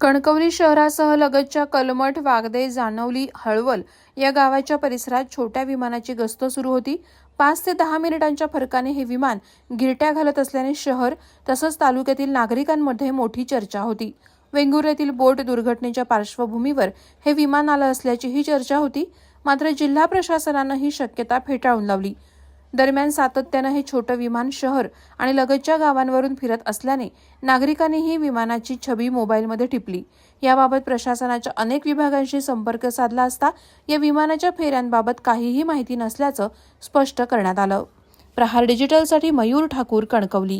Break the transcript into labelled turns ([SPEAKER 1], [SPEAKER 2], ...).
[SPEAKER 1] Kankavli शहरासह लगतच्या कलमठ वागदे जानवली हळवल या गावाच्या परिसरात छोट्या विमानाची गस्त सुरू होती. पाच ते दहा मिनिटांच्या फरकाने हे विमान गिरट्या घालत असल्याने शहर तसंच तालुक्यातील नागरिकांमध्ये मोठी चर्चा होती. वेंगुर्ला येथील बोट दुर्घटनेच्या पार्श्वभूमीवर हे विमान आलं असल्याचीही चर्चा होती. मात्र जिल्हा प्रशासनानं ही शक्यता फेटाळून लावली. दरम्यान सातत्यानं हे छोटं विमान शहर आणि लगतच्या गावांवरून फिरत असल्याने नागरिकांनीही विमानाची छबी मोबाईलमध्ये टिपली. याबाबत प्रशासनाच्या अनेक विभागांशी संपर्क साधला असता या विमानाच्या फेऱ्यांबाबत काहीही माहिती नसल्याचं स्पष्ट करण्यात आलं. प्रहार डिजिटलसाठी मयूर ठाकूर कणकवली.